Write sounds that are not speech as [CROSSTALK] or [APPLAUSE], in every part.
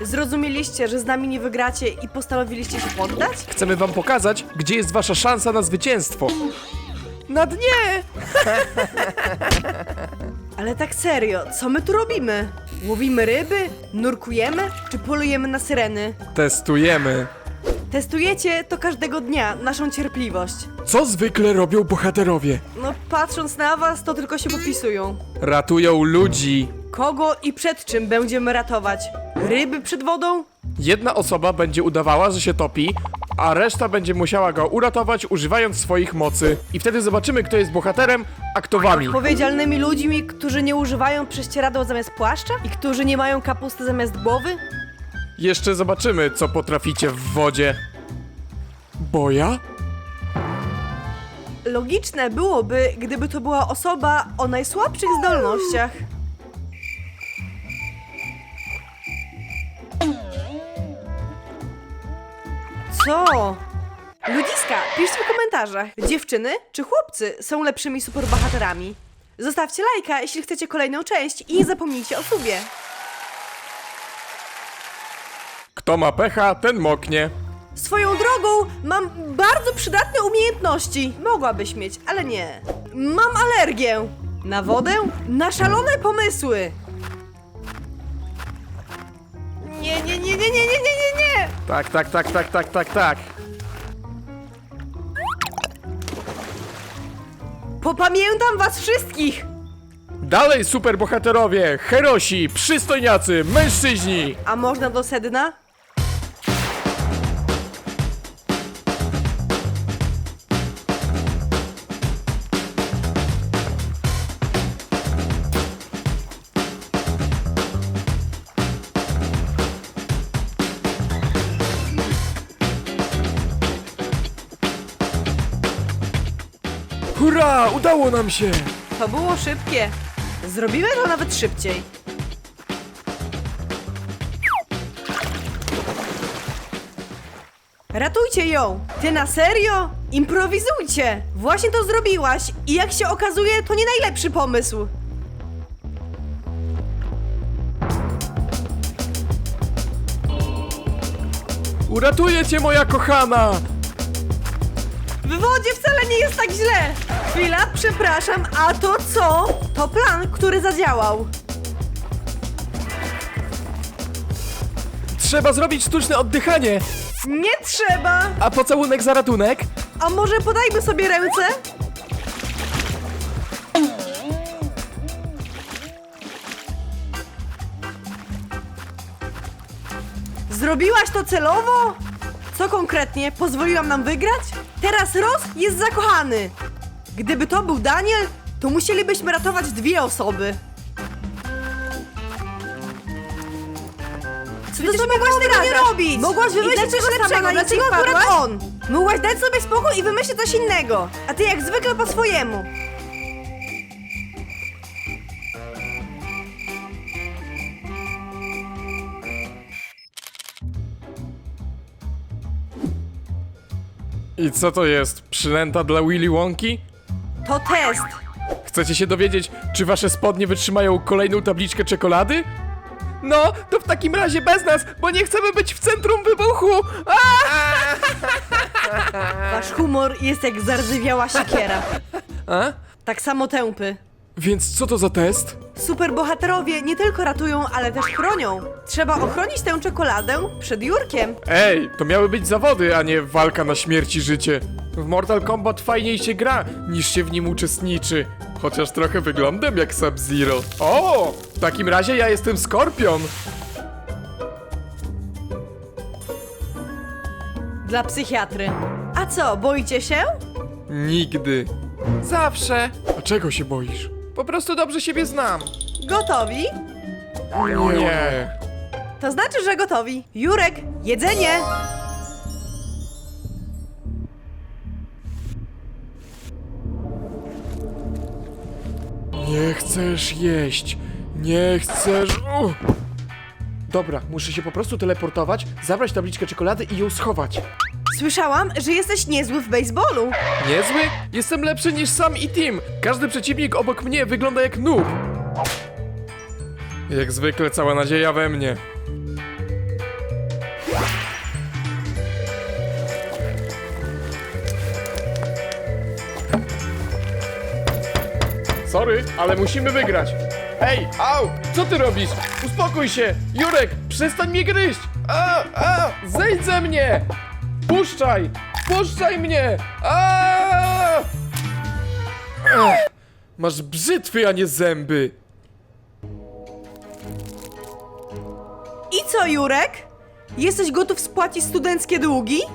Zrozumieliście, że z nami nie wygracie i postanowiliście się poddać? Chcemy wam pokazać, gdzie jest wasza szansa na zwycięstwo. Na dnie! [LAUGHS] Ale tak serio, co my tu robimy? Łowimy ryby? Nurkujemy? Czy polujemy na syreny? Testujemy. Testujecie to każdego dnia naszą cierpliwość. Co zwykle robią bohaterowie? No, patrząc na was, to tylko się popisują. Ratują ludzi. Kogo i przed czym będziemy ratować? Ryby przed wodą? Jedna osoba będzie udawała, że się topi, a reszta będzie musiała go uratować, używając swoich mocy. I wtedy zobaczymy, kto jest bohaterem, a kto wami. Odpowiedzialnymi ludźmi, którzy nie używają prześcieradła zamiast płaszcza? I którzy nie mają kapusty zamiast głowy? Jeszcze zobaczymy, co potraficie w wodzie. Boja? Logiczne byłoby, gdyby to była osoba o najsłabszych zdolnościach. Co? Ludziska, piszcie w komentarzach, dziewczyny czy chłopcy są lepszymi superbohaterami. Zostawcie lajka, jeśli chcecie kolejną część i nie zapomnijcie o subie. Kto ma pecha, ten moknie. Swoją drogą, mam bardzo przydatne umiejętności. Mogłabyś mieć, ale nie. Mam alergię. Na wodę? Na szalone pomysły. Tak, tak, tak, tak, tak, tak, tak. Popamiętam was wszystkich. Dalej superbohaterowie, herosi, przystojniacy, mężczyźni. A można do sedna? Hurra, udało nam się. To było szybkie. Zrobimy to nawet szybciej. Ratujcie ją! Ty na serio? Improwizujcie! Właśnie to zrobiłaś i jak się okazuje, to nie najlepszy pomysł. Uratuję cię, moja kochana. W wodzie wcale nie jest tak źle! Chwila, przepraszam, a to co? To plan, który zadziałał. Trzeba zrobić sztuczne oddychanie. Nie trzeba! A pocałunek za ratunek? A może podajmy sobie ręce? Zrobiłaś to celowo? Co konkretnie? Pozwoliłam nam wygrać? Teraz Ross jest zakochany. Gdyby to był Daniel, to musielibyśmy ratować dwie osoby. Co ty sobie mogłaś tego nie robić? Mogłaś wymyślić coś lepszego, dlaczego akurat on? Mogłaś dać sobie spokój i wymyślić coś innego. A ty jak zwykle po swojemu. I co to jest? Przynęta dla Willy Wonki? To test. Chcecie się dowiedzieć, czy wasze spodnie wytrzymają kolejną tabliczkę czekolady? No, to w takim razie bez nas, bo nie chcemy być w centrum wybuchu! [LAUGHS] Wasz humor jest jak zardzewiała siekiera. A? Tak samo tępy. Więc co to za test? Superbohaterowie nie tylko ratują, ale też chronią. Trzeba ochronić tę czekoladę przed Jurkiem. Ej, to miały być zawody, a nie walka na śmierć i życie. W Mortal Kombat fajniej się gra, niż się w nim uczestniczy. Chociaż trochę wyglądam jak Sub-Zero. O, w takim razie ja jestem Skorpion. Dla psychiatry. A co, boicie się? Nigdy. Zawsze. A czego się boisz? Po prostu dobrze siebie znam. Gotowi? Nie. To znaczy, że gotowi. Jurek, jedzenie! Nie chcesz jeść. Nie chcesz. Dobra, muszę się po prostu teleportować, zabrać tabliczkę czekolady i ją schować. Słyszałam, że jesteś niezły w baseballu. Niezły? Jestem lepszy niż sam i Tim. Każdy przeciwnik obok mnie wygląda jak noob. Jak zwykle cała nadzieja we mnie. Sorry, ale musimy wygrać. Hej, au! Co ty robisz? Uspokój się! Jurek, przestań mnie gryźć! A, a, zejdź ze mnie! Puszczaj! Puszczaj mnie! Ech, masz brzytwy, a nie zęby! I co, Jurek? Jesteś gotów spłacić studenckie długi? [LAUGHS]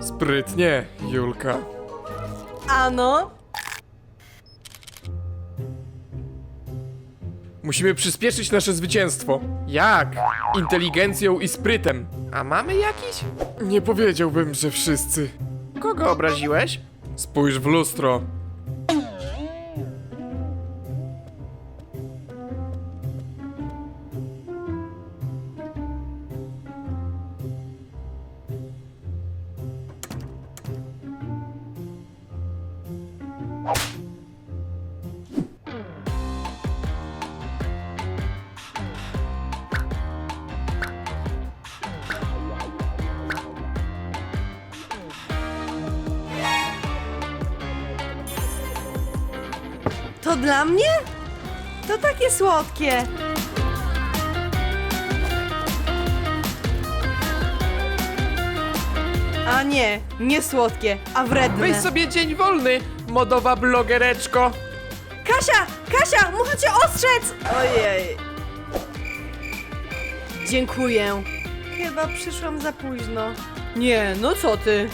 Sprytnie, Julka. Ano. Musimy przyspieszyć nasze zwycięstwo. Jak? Inteligencją i sprytem. A mamy jakiś? Nie powiedziałbym, że wszyscy. Kogo obraziłeś? Spójrz w lustro. Dla mnie? To takie słodkie. A nie, nie słodkie, a wredne. Weź sobie dzień wolny, modowa blogereczko. Kasia! Kasia! Muszę cię ostrzec! Ojej. Dziękuję. Chyba przyszłam za późno. Nie, no co ty?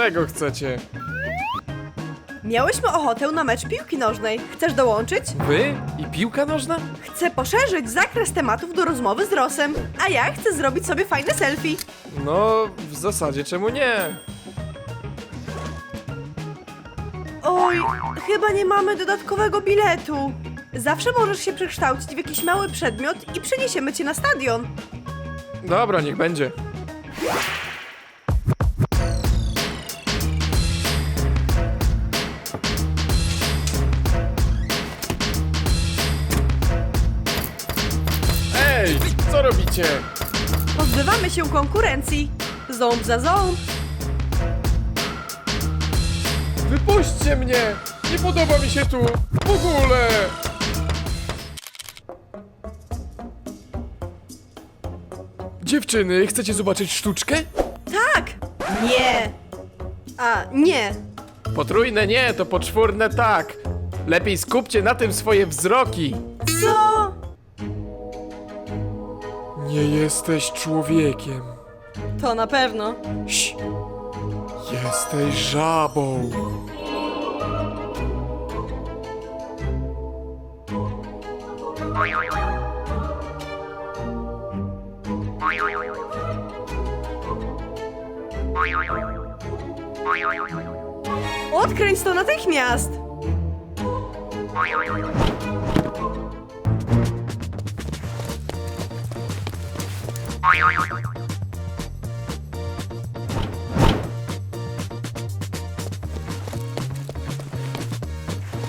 Czego chcecie? Miałyśmy ochotę na mecz piłki nożnej. Chcesz dołączyć? Wy i piłka nożna? Chcę poszerzyć zakres tematów do rozmowy z Rosem, a ja chcę zrobić sobie fajne selfie. No, w zasadzie czemu nie? Oj, chyba nie mamy dodatkowego biletu. Zawsze możesz się przekształcić w jakiś mały przedmiot i przeniesiemy cię na stadion. Dobra, niech będzie. Co robicie? Pozbywamy się konkurencji. Ząb za ząb. Wypuśćcie mnie! Nie podoba mi się tu! W ogóle! Dziewczyny, chcecie zobaczyć sztuczkę? Tak! Nie! A, nie! Potrójne nie, to poczwórne tak. Lepiej skupcie na tym swoje wzroki. Co? Nie jesteś człowiekiem. To na pewno. Ś. Jesteś żabą. Odkręć to natychmiast!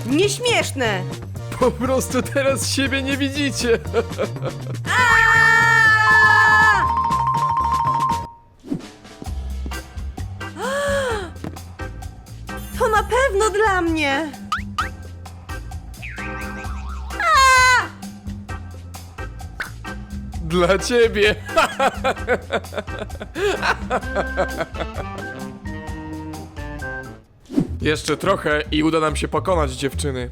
Nieśmieszne! Po prostu teraz siebie nie widzicie. [GASPS] To na pewno dla mnie! Dla ciebie. Jeszcze trochę i uda nam się pokonać dziewczyny.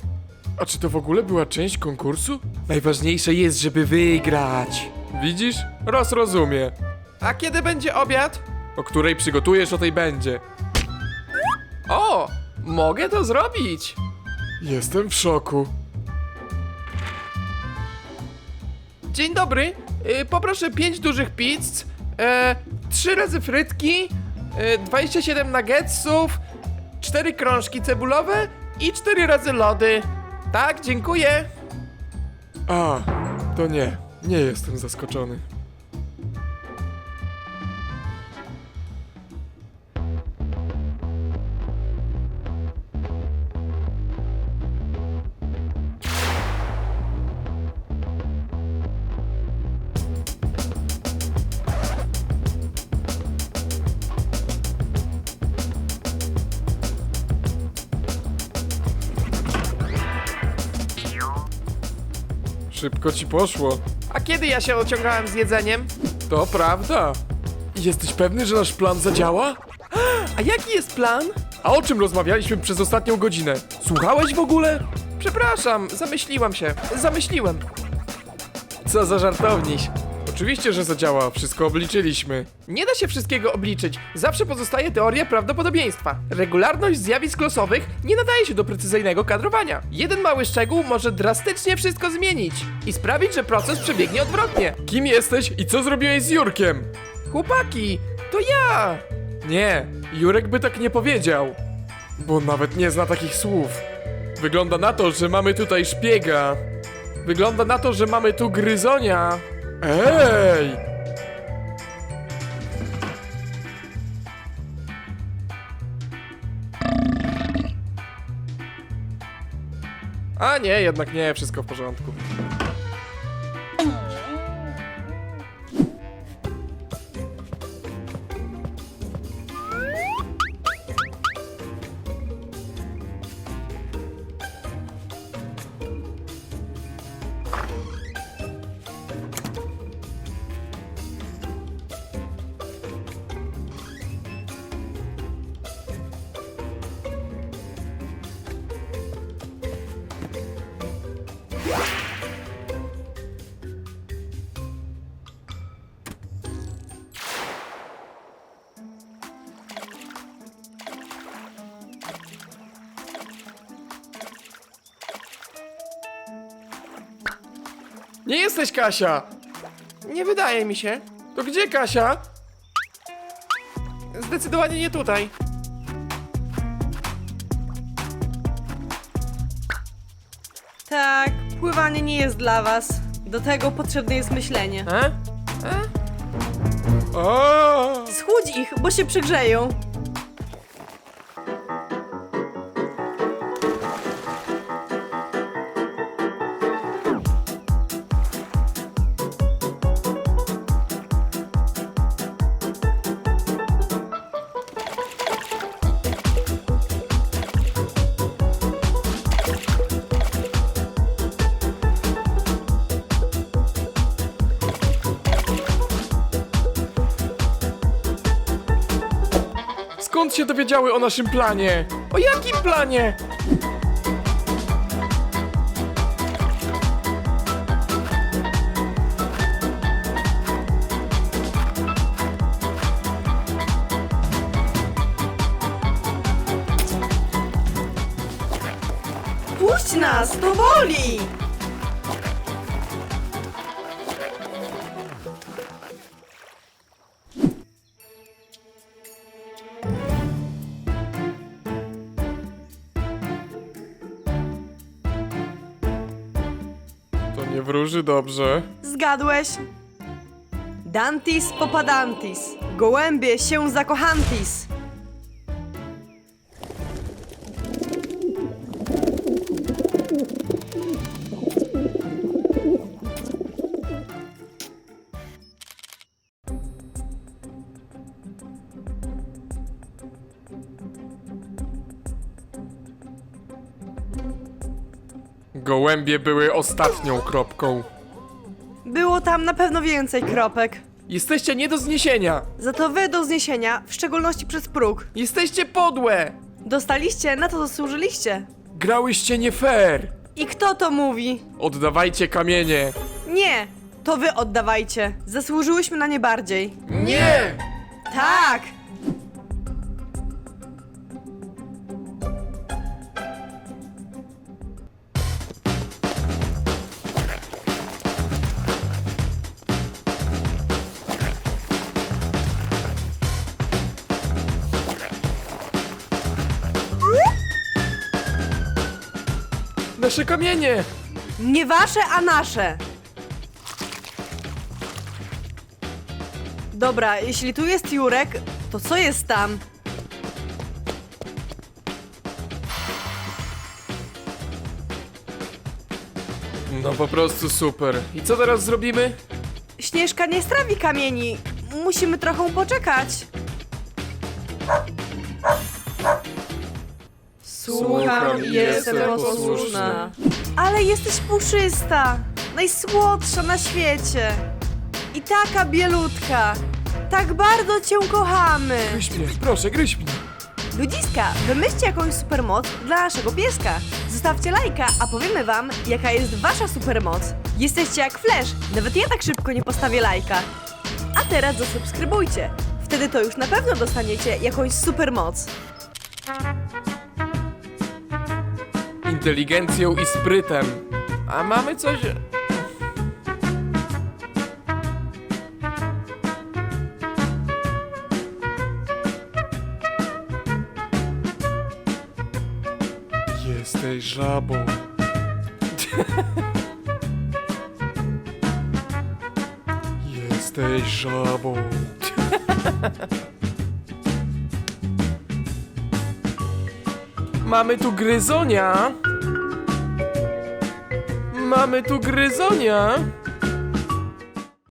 A czy to w ogóle była część konkursu? Najważniejsze jest, żeby wygrać. Widzisz? Roz rozumie. A kiedy będzie obiad? O której przygotujesz, o tej będzie. O! Mogę to zrobić! Jestem w szoku. Dzień dobry. Y, poproszę 5 dużych pizz, e, 3 razy frytki, e, 27 nuggetsów, 4 krążki cebulowe i 4 razy lody. Tak, dziękuję. A, to nie. Nie jestem zaskoczony. Szybko ci poszło. A kiedy ja się ociągałem z jedzeniem? To prawda. Jesteś pewny, że nasz plan zadziała? [GASPS] A jaki jest plan? A o czym rozmawialiśmy przez ostatnią godzinę? Słuchałeś w ogóle? Przepraszam, zamyśliłem się. Zamyśliłem. Co za żartowniś. Oczywiście, że zadziała. Wszystko obliczyliśmy. Nie da się wszystkiego obliczyć. Zawsze pozostaje teoria prawdopodobieństwa. Regularność zjawisk losowych nie nadaje się do precyzyjnego kadrowania. Jeden mały szczegół może drastycznie wszystko zmienić i sprawić, że proces przebiegnie odwrotnie. Kim jesteś i co zrobiłeś z Jurkiem? Chłopaki, to ja! Nie, Jurek by tak nie powiedział. Bo nawet nie zna takich słów. Wygląda na to, że mamy tutaj szpiega. Wygląda na to, że mamy tu gryzonia. Ej! A nie, jednak nie, wszystko w porządku. Nie jesteś Kasia! Nie wydaje mi się. To gdzie Kasia? Zdecydowanie nie tutaj. Tak, pływanie nie jest dla was. Do tego potrzebne jest myślenie. E? O! Schudź ich, bo się przegrzeją. Skąd się dowiedziały o naszym planie? O jakim planie? Puść nas, to boli! Wróży dobrze. Zgadłeś? Dantis popadantis. Gołębie się zakochantis. Gołębie były ostatnią kropką. Było tam na pewno więcej kropek. Jesteście nie do zniesienia. Za to wy do zniesienia, w szczególności przez próg. Jesteście podłe. Dostaliście, na to zasłużyliście. Grałyście nie fair. I kto to mówi? Oddawajcie kamienie. Nie, to wy oddawajcie. Zasłużyłyśmy na nie bardziej. Nie! Tak! Nasze kamienie! Nie wasze, a nasze. Dobra, jeśli tu jest Jurek, to co jest tam? No po prostu super. I co teraz zrobimy? Śnieżka nie strawi kamieni. Musimy trochę poczekać. Słucham i jestem posłuszna. Ale jesteś puszysta. najsłodsza na świecie. I taka bielutka. Tak bardzo cię kochamy. Gryź mnie, proszę, gryź mnie. Ludziska, wymyślcie jakąś supermoc dla naszego pieska. Zostawcie lajka, a powiemy wam, jaka jest wasza supermoc. Jesteście jak Flash, nawet ja tak szybko nie postawię lajka. A teraz zasubskrybujcie. Wtedy to już na pewno dostaniecie jakąś supermoc. Inteligencją i sprytem. A mamy coś... Jesteś żabą. Jesteś żabą. Mamy tu gryzonia. Mamy tu gryzonia.